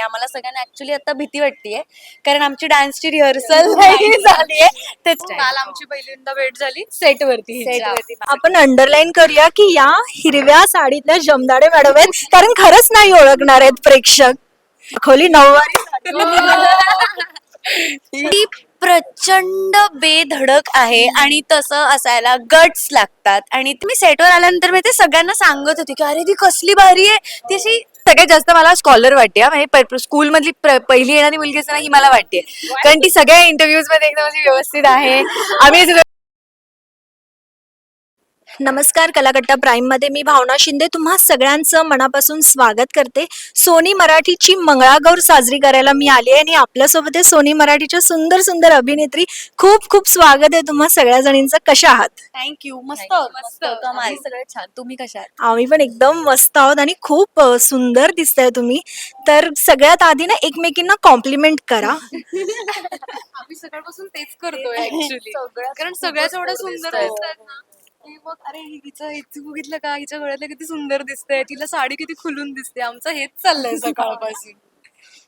आणि आम्हाला सगळ्यांना ऍक्च्युली आता भीती वाटतेय. कारण आमची डान्सची रिहर्सल नाही झाली आहे तेच काल आमची पहिल्यांदा भेट झाली. सेट वरती. आपण अंडरलाईन करूया की या हिरव्या साडीतल्या जमदाडे मॅडम आहेत कारण खरंच नाही ओळखणार आहेत प्रेक्षक. खोली नऊवारी प्रचंड बेधडक आहे आणि तसं असायला गट्स लागतात. आणि मी सेटवर आल्यानंतर मी ते सगळ्यांना सांगत होती की अरे ती कसली भारी आहे. ती अशी सगळ्यात जास्त मला स्कॉलर वाटते हा. म्हणजे स्कूल मधली पहिली येणारी मुलगी असताना ही मला वाटते कारण ती सगळ्या इंटरव्ह्यूजमध्ये एकदम अशी व्यवस्थित आहे आम्ही असं नमस्कार कलाकट्टा प्राईममध्ये मी भावना शिंदे तुम्हा सगळ्यांचं मनापासून स्वागत करते. सोनी मराठीची मंगळागौर साजरी करायला मी आली आहे आणि आपल्यासोबत आहे सोनी मराठीच्या सुंदर सुंदर अभिनेत्री. खूप खूप स्वागत आहे तुम्हा सगळ्या जणींचं. कशा आहात? थँक्यू मस्त मस्त. सगळे छान. तुम्ही कशा आहात? आम्ही पण एकदम मस्त आहोत आणि खूप सुंदर दिसताय तुम्ही. तर सगळ्यात आधी ना एकमेकींना कॉम्प्लिमेंट करा. आम्ही सकाळपासून तेच करतोय कारण सगळ्याच एवढ्या सुंदर दिसतात ना. की मग अरे हिचं हिचं बघितलं का? हिच्या गळ्यातलं किती सुंदर दिसतंय. तिला साडी किती खुलून दिसते. आमचं हेच चाललंय सकाळपासून.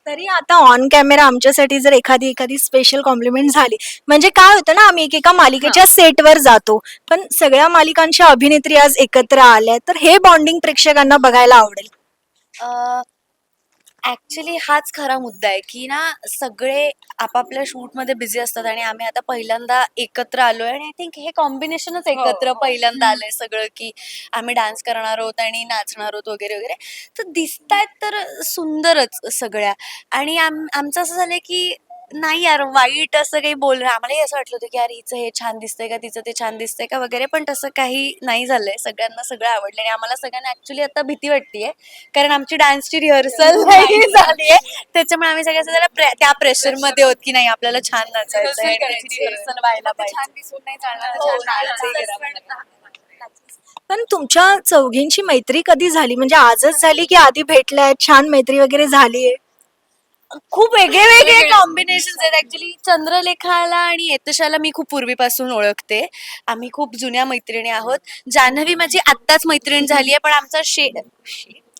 तरी आता ऑन कॅमेरा आमच्यासाठी जर एखादी एखादी स्पेशल कॉम्प्लिमेंट झाली म्हणजे काय होतं ना आम्ही एकेका मालिकेच्या सेटवर जातो. पण सगळ्या मालिकांच्या अभिनेत्री आज एकत्र आल्या तर हे बॉन्डिंग प्रेक्षकांना बघायला आवडेल. ऍक्च्युली हाच खरा मुद्दा आहे की ना सगळे आपापल्या शूटमध्ये बिझी असतात आणि आम्ही आता पहिल्यांदा एकत्र आलोय आणि आय थिंक हे कॉम्बिनेशनच एकत्र हो. पहिल्यांदा आलंय सगळं की आम्ही डान्स करणार आहोत आणि नाचणार आहोत वगैरे वगैरे. तर दिसतायत तर सुंदरच सगळ्या. आणि आम आमचं असं झालंय की नाही यार वाईट असं काही बोलणं आम्हालाही असं वाटलं होतं की यार हिचं हे छान दिसतंय का तिचं ते छान दिसतंय का वगैरे पण तसं काही नाही झालंय. सगळ्यांना सगळं आवडलं आणि आम्हाला सगळ्यांना ऍक्च्युली आता भीती वाटतेय. कारण आमची डान्सची रिहर्सल नाही. झाली आहे त्याच्यामुळे आम्ही सगळ्या जरा प्रे- त्या प्रेशरमध्ये होत की नाही आपल्याला छान नाचायचं करायची, rehearsal व्हायला पाहिजे छान दिसून नाही चालणार हो, छान. करावा. पण तुमच्या चौघींची मैत्री कधी झाली? म्हणजे आजच झाली की आधी भेटल्यात छान मैत्री वगैरे झालीये? खूप वेगळे वेगळे कॉम्बिनेशन आहेत. ऍक्च्युली चंद्रलेखाला आणि यतशाला मी खूप पूर्वीपासून ओळखते. आम्ही खूप जुन्या मैत्रिणी आहोत. जान्हवी माझी आत्ताच मैत्रीण झाली आहे पण आमचा शे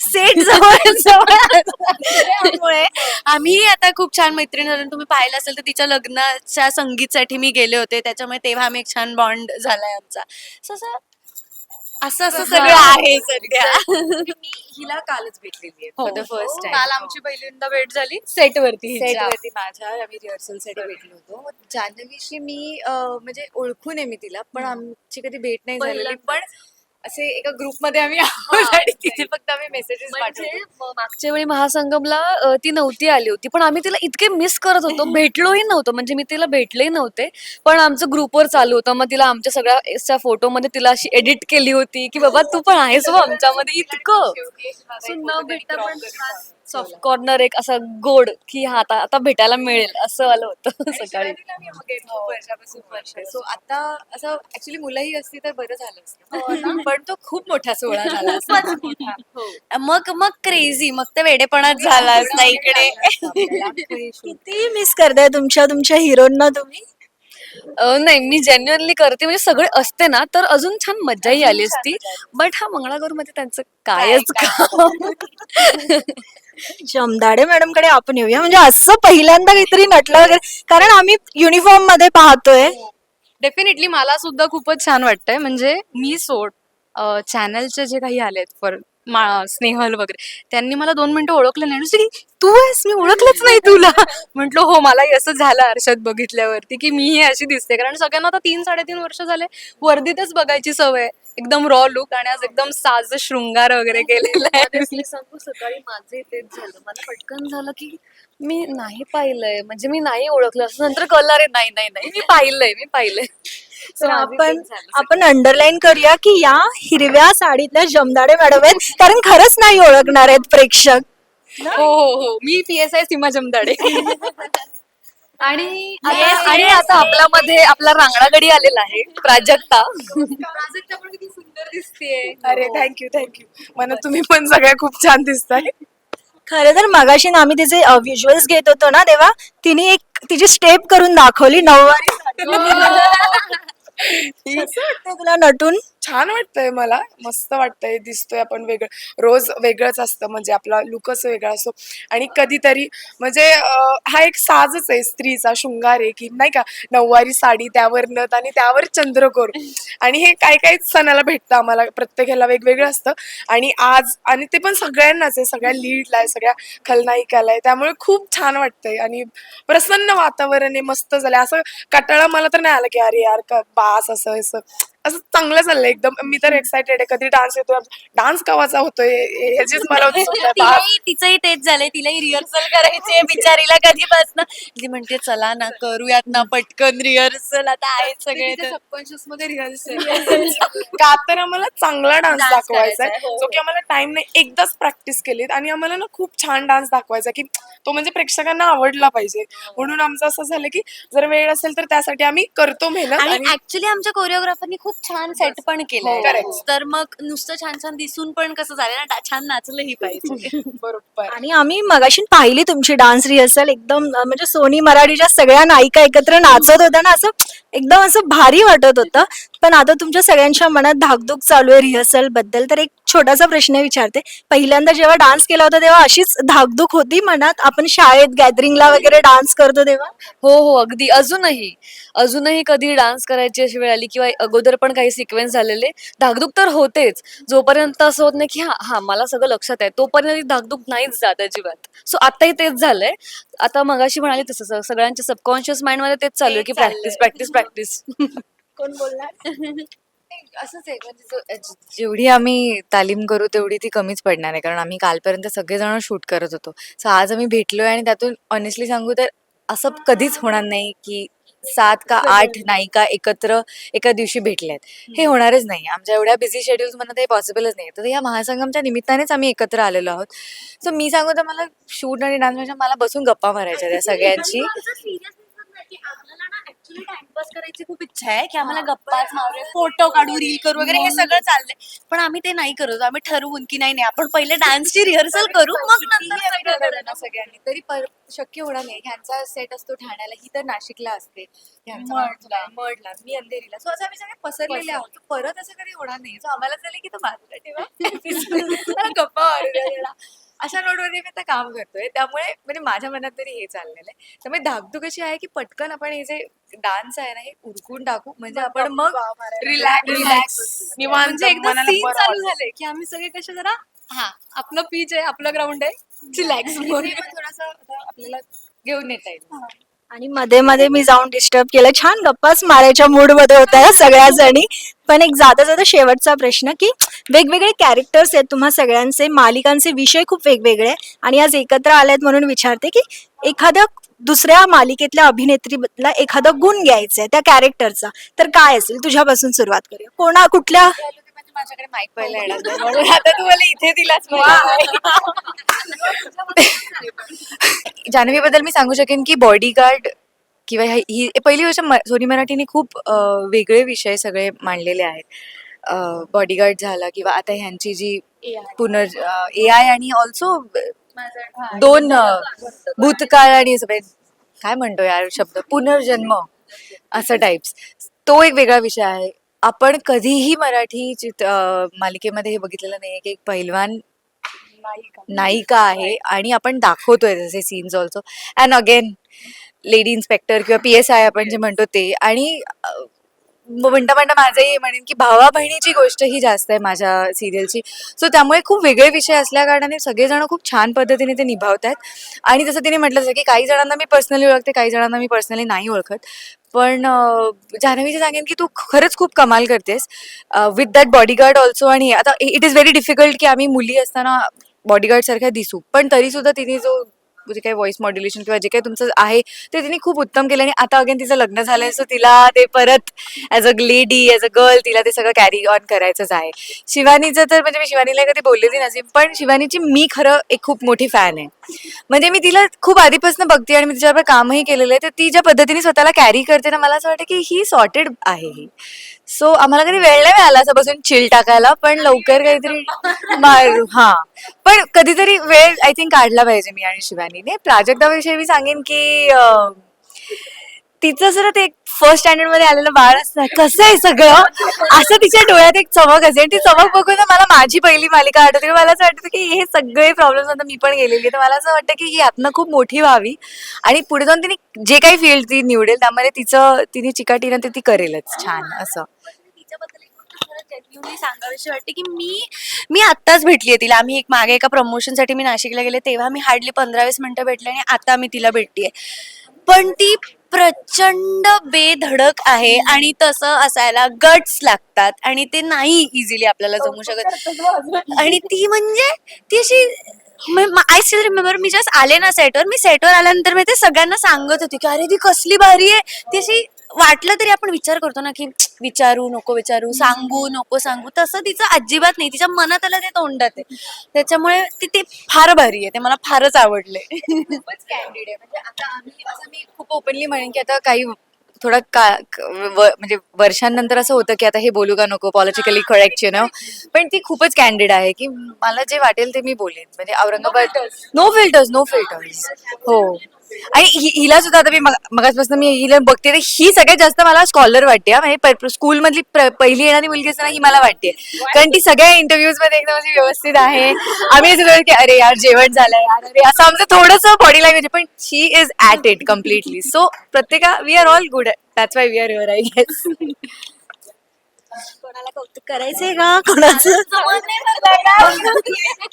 सेट जवळ जवळ असल्यामुळे आम्ही आता खूप छान मैत्रीण झालो. तुम्ही पाहिलं असेल तर तिच्या लग्नाच्या संगीतसाठी मी गेले होते. त्याच्यामुळे तेव्हा आम्ही एक छान बॉन्ड झालाय आमचा. So असं असं सगळं आहे सध्या. मी हिला कालच भेटलेली आहे हो. फर्स्ट हो. काल आमची पहिल्यांदा भेट झाली. सेट वरती हिच्या. वरती माझ्या आम्ही रिहर्सलसाठी भेटलो होतो. मग जान्हवीशी मी अं, म्हणजे ओळखून आहे मी तिला पण आमची कधी भेट नाही झालेली. पण असे एका ग्रुपमध्ये आम्ही आहोत आणि तिथे फक्त आम्ही मेसेजेस म्हणजे पाठवतो. मागच्या वेळी महासंगमला ती नव्हती आली होती पण आम्ही तिला इतके मिस करत होतो भेटलोही नव्हतो. म्हणजे मी तिला भेटलेही नव्हते पण आमचं ग्रुपवर चालू होतं. मग तिला आमच्या सगळ्या फोटोमध्ये तिला अशी एडिट केली होती की बाबा तू पण आहेस हो आमच्यामध्ये इतकं. न भेटता पण सॉफ्ट कॉर्नर एक असा गोड की हा आता आता भेटायला मिळेल असं आलं होतं सकाळी. सो आता असं ऍक्च्युली मुलंही असती तर बरं झालं असतं. पण तो खूप मोठा सोहळा झाला असता. हो. मग मग क्रेझी मग ते वेडेपणाच झाला असता इकडे. किती मिस करताय तुमच्या तुमच्या हिरोना तुम्ही? अ, नाही मी जेन्युअनली करते म्हणजे सगळे असते ना तर अजून छान मजाही आली असती. बट हा मंगळागौरमध्ये त्यांचं कायच काम जमदाडे मॅडमकडे आपण येऊया. म्हणजे असं पहिल्यांदा काहीतरी नटलं वगैरे. कारण आम्ही युनिफॉर्ममध्ये पाहतोय डेफिनेटली मला सुद्धा खूपच छान वाटतंय. म्हणजे मी सोड चॅनलचे जे काही आलेत फॉर स्नेहल वगैरे. त्यांनी मला दोन मिनिटं ओळखलं नाही. तू आहेस मी ओळखलंच नाही तुला. म्हटलं हो मलाही असं झालं आरशात बघितल्यावरती की मीही अशी दिसते. कारण सगळ्यांना आता तीन साडेतीन वर्ष झाले. वर्दीतच बघायची सवय आहे. एकदम रॉ लुक आणि आज एकदम साज शृंगार वगैरे केलेला आहे. सांगू सकाळी माझे तेच झालं. मला पटकन झालं की मी नाही पाहिलंय. म्हणजे मी नाही ओळखलं. असं नंतर कळलं अरे नाही नाही नाही मी पाहिलंय मी पाहिलंय. माझे आपण. आपण अंडरलाईन करूया की या हिरव्या साडीतल्या जमदाडे मॅडम आहेत कारण खरंच नाही ओळखणार आहेत प्रेक्षक. हो हो हो. मी P S I Seema Jamdade. आणि Yes, आणि आता आपल्या मध्ये आपला रांगडागडी आलेला आहे प्राजक्ता. प्राजक्ता पण किती सुंदर दिसतेय. अरे थँक्यू थँक्यू मला तुम्ही पण सगळ्या खूप छान दिसताय. खरं तर मगाशी ना आम्ही तिचे व्हिज्युअल्स घेत होतो ना तेव्हा तिने एक तिची स्टेप करून दाखवली नऊवारी साडी. कसं वाटतंय तुला नटून छान वाटतंय मला. मस्त वाटतंय दिसतोय आपण वेगळं. रोज वेगळंच असतं म्हणजे आपला लुकच वेगळा असतो. आणि कधीतरी म्हणजे हा एक साजच आहे स्त्रीचा शृंगार आहे की नाही का नऊवारी साडी त्यावर नथ आणि त्यावर चंद्रकोर. आणि हे काय काय सणाला भेटतं आम्हाला प्रत्येकाला वेगवेगळं असतं. आणि आज आणि ते पण सगळ्यांनाच आहे सगळ्या लीडला आहे सगळ्या खलनायिकाला आहे. त्यामुळे खूप छान वाटतंय. आणि प्रसन्न वातावरण आहे मस्त झालंय. असं कटाळा मला तर नाही आला की अरे यार का बास असं असं. असं चांगलं चाललंय एकदम. मी तर एक्सायटेड आहे. कधी डान्स येतोय? डान्स कवाचा होतोय. हे- ह्याचीच मला उत्सुकता आहे. बास. तिलाही तिचंही तेच झालंय. तिलाही रिहर्सल करायची आहे बिचारीला कधीपासून. ती म्हणते चला ना करूयात ना पटकन रिहर्सल आता आहेत सगळे तर." सबकॉन्शियसमध्ये रिहर्सल का तर आम्हाला चांगला डान्स Dance दाखवायचा करायचा आहे आहे, हो, जो की आम्हाला टाइम नाही एकदाच प्रॅक्टिस केलीत. आणि आम्हाला ना खूप छान डान्स दाखवायचा की तो म्हणजे प्रेक्षकांना आवडला पाहिजे. म्हणून आमचं असं झालं की जर वेळ असेल तर त्यासाठी आम्ही करतो मेहनत आणि आणि ऍक्च्युली आमच्या कोरिओग्राफरनी खूप छान सेट पण हो, केलंय correct. तर मग नुसतं छान छान दिसून पण कसं झालं ना छान नाचलंही पाहिजे. बरोबर. आणि आम्ही मगाशी पाहिली तुमची डान्स रिहर्सल एकदम अं, म्हणजे सोनी मराठीच्या सगळ्या नायिका एकत्र नाचत होत्या ना असं एकदम असं भारी वाटत होतं. पण आता तुमच्या सगळ्यांच्या मनात धाकधूक चालू आहे रिहर्सलबद्दल तर एक छोटासा प्रश्न विचारते. पहिल्यांदा जेव्हा डान्स केला होता तेव्हा अशीच धाकधूक होती मनात? आपण शाळेत गॅदरिंगला वगैरे डान्स करतो तेव्हा? हो हो अगदी. अजूनही. अजूनही कधी डान्स करायची अशी वेळ आली किंवा अगोदर पण काही सिक्वेन्स झालेले? धाकधूक तर होतेच. जोपर्यंत असं होत नाही की हा हा मला सगळं लक्षात आहे तोपर्यंत ती धाकधूक नाहीच जात अजिबात. सो आताही तेच झालंय. आता मगाशी म्हणाले तसं सगळ्यांच्या सबकॉन्शियस माइंडमध्ये तेच चालू आहे की प्रॅक्टिस प्रॅक्टिस प्रॅक्टिस कोण बोलणार? असंच आहे म्हणजे जो- जेवढी आम्ही तालीम करू तेवढी ती कमीच पडणार आहे. कारण आम्ही कालपर्यंत सगळेजण शूट करत होतो. सो आज आम्ही भेटलोय आणि त्यातून ऑनेस्टली सांगू तर असं कधीच होणार नाही की सात का आठ नायिका एकत्र एका दिवशी भेटल्यात हे होणारच नाही. आमच्या एवढ्या बिझी शेड्यूल्स मधून ते पॉसिबलच नाही. तर या महासंगमच्या निमित्तानेच आम्ही एकत्र आलेलो आहोत. सो मी सांगू तर मला शूट आणि डान्स मला बसून गप्पा मारायच्या त्या सगळ्यांची टाइमपास करायची खूप इच्छा आहे की आम्हाला गप्पाच मारूया फोटो काढू रील करू वगैरे हे सगळं चाललंय. पण आम्ही ते नाही करत आम्ही ठरवून की नाही नाही आपण पहिले डान्सची रिहर्सल करू मग नंतर सगळं करू. ना सगळ्यांनी. तरी पर- शक्य होणार नाही. ह्यांचा सेट असतो ठाण्याला ही तर नाशिकला असते. ह्यांचा मी अंधेरीला. सो असं आम्ही सगळे पसरलेले आहोत. परत असं कधी होणार नाही. सो आम्हाला झालं की तो बाजूला ठेवा. गप्पा मारू द्या जरा. अशा नोटवरती मी आता काम करतोय. त्यामुळे म्हणजे माझ्या मनात तरी हे चाललेलं आहे. त्यामुळे धाकधूक अशी आहे की पटकन आपण हे जे डान्स आहे ना हे उरकून टाकू. म्हणजे आपण मग रिलॅक्स रिलॅक्स म्हणजे एकदा मनाला सीन चालू. झाले की आम्ही सगळे कसे जरा हा आपलं पीच आहे आपलं ग्राउंड आहे. रिलॅक्स थोडासा आपल्याला घेऊन येता येईल. आणि मध्ये मध्ये मी जाऊन डिस्टर्ब केलं. छान गप्पाच मारायच्या मूडमध्ये होत्या सगळ्या जणी पण एक जाता जाता शेवटचा प्रश्न की वेगवेगळे कॅरेक्टर्स आहेत तुम्हा सगळ्यांचे. मालिकांचे विषय खूप वेगवेगळे आणि आज एकत्र आलेत म्हणून विचारते की एखाद्या दुसऱ्या मालिकेतल्या अभिनेत्रीबद्दल एखादा गुण घ्यायचा आहे त्या कॅरेक्टरचा तर काय असेल? तुझ्यापासून सुरुवात करूया. कोणा कुठल्या माझ्याकडे माईक पहिला येणार. नाही. म्हणून आता तू मला इथे दिलाच जान्हवी बद्दल मी सांगू शकेन की बॉडीगार्ड किंवा ही पहिली गोष्ट म- सोनी मराठीने खूप वेगळे विषय सगळे मांडलेले आहेत. बॉडीगार्ड झाला किंवा आता ह्यांची जी पुनर् ए आय आणि ऑल्सो दोन भूतकाळ आणि सगळे काय म्हणतो यार शब्द? पुनर्जन्म असं टाइप्स तो एक वेगळा विषय आहे. आपण कधीही मराठी चित मालिकेमध्ये हे बघितलेलं नाही की एक पहिलवान नायिका आहे आणि आपण दाखवतोय जसे scenes also and again lady inspector किंवा पी एस आय आपण जे म्हणतो ते. आणि म्हणता म्हणता माझंही म्हणेन की भावा बहिणीची गोष्ट ही जास्त आहे माझ्या सिरियलची सो त्यामुळे खूप वेगळे विषय असल्या कारणाने सगळेजण खूप छान पद्धतीने ते निभावत आहेत आणि जसं तिने म्हटलं की काही जणांना मी पर्सनली ओळखते काही जणांना मी पर्सनली नाही ओळखत. पण अं, सांगेन की तू खरंच खूप कमाल करतेस. विथ दॅट बॉडीगार्ड ऑल्सो आणि आता इट इज व्हेरी डिफिकल्ट की आम्ही मुली असताना बॉडीगार्ड सारख्या दिसू. पण तरी सुद्धा तिने जो जे काही व्हॉइस मॉड्युलेशन किंवा जे काही तुमचं आहे ते तिने खूप उत्तम केलं. आणि आता अगेन तिचं लग्न झालंय सो तिला ते परत as a lady as a girl तिला ते सगळं कॅरी ऑन करायचंच आहे. शिवानीचं तर म्हणजे मी शिवानीला कधी बोललेली नसेल पण शिवानीची मी खरं एक खूप मोठी फॅन आहे. म्हणजे मी तिला खूप आधीपासून बघते आणि मी तिच्याबरोबर कामही केलेलं आहे तर ती ज्या पद्धतीने स्वतःला कॅरी करते ना मला असं वाटतं की ही सॉर्टेड आहे ही. सो आम्हाला कधी वेळ नाही मिळाला असं बसून चिल टाकायला पण लवकर काहीतरी मारू हा. पण कधीतरी वेळ आय थिंक काढला पाहिजे मी आणि शिवानीने प्राजक्ताविषयी मी सांगेन की अं, तिचं जर ते फर्स्ट स्टँडर्डमध्ये आलेलं बाळ असतं कसं आहे सगळं? असं तिच्या डोळ्यात एक चमक असेल ती चमक बघून ना मला माझी पहिली मालिका आठवते. मला असं वाटतं की हे सगळे प्रॉब्लेम्स आता मी पण गेलेली आहे. तर मला असं वाटतं की ही यातनं खूप मोठी व्हावी आणि पुढे जाऊन तिने जे काही फील्ड ती निवडेल त्यामध्ये तिचं तिने चिकाटीनं ते ती करेलच छान असं. Genuinely सांगावीशी वाटते की मी मी आत्ताच भेटलीये तिला. आम्ही एक मागे एका प्रमोशनसाठी मी नाशिकला गेले तेव्हा मी हार्डली पंधरा वीस मिनिटं भेटले आणि आता मी तिला भेटतीये पण ती प्रचंड बेधडक आहे आणि तसं असायला गट्स लागतात आणि ते नाही इझिली आपल्याला जमू शकत. आणि ती म्हणजे ती अशी आय स्टील रिमेंबर मी जस्ट आले ना सेटवर मी सेटवर आल्यानंतर मी ते सगळ्यांना सांगत होती की अरे ती कसली भारी आहे. ती अशी वाटलं तरी आपण विचार करतो ना की विचारू नको विचारू सांगू नको सांगू. तसं तिचं अजिबात नाही. तिच्या मनात आलं ते तोंडात आहे. त्याच्यामुळे ती ते फार भारी आहे. ते मला फारच आवडले. खूपच कॅन्डिड आहे. म्हणजे आता आम्ही असं मी खूप ओपनली म्हणेन की आता काही थोडं का म्हणजे वर्षांनंतर असं होतं की आता हे बोलू का नको? पॉलिटिकली करेक्ट नो पण ती खूपच कॅन्डिड आहे की मला जे वाटेल ते मी बोलेन. म्हणजे Aurangabad no filters no filters हो. आणि हि- हिला सुद्धा आता मी मगाचपासून मी हिला बघते तर ही सगळ्यात जास्त मला स्कॉलर वाटते हा. म्हणजे स्कूल मधली प्र- पहिली येणारी मुलगी असताना ही मला वाटते. कारण ती सगळ्या इंटरव्ह्यूजमध्ये एकदम अशी व्यवस्थित आहे. आम्ही असं की अरे यार जेवण झालंय यार अरे असं आमचं थोडंसं बॉडी लँग्वेज पण she is at it completely so प्रत्येका we are all good that's why we are your I guess कोणाला कौतुक करायचंय का? कोणाचं?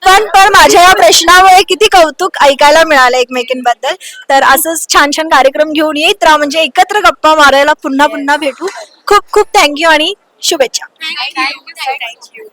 पण पण माझ्या या प्रश्नामुळे किती कौतुक ऐकायला मिळालं एकमेकींबद्दल. तर असंच छान छान कार्यक्रम घेऊन येत राहा. म्हणजे एकत्र गप्पा मारायला पुन्हा पुन्हा भेटू. खूप खूप थँक्यू आणि शुभेच्छा. थँक्यू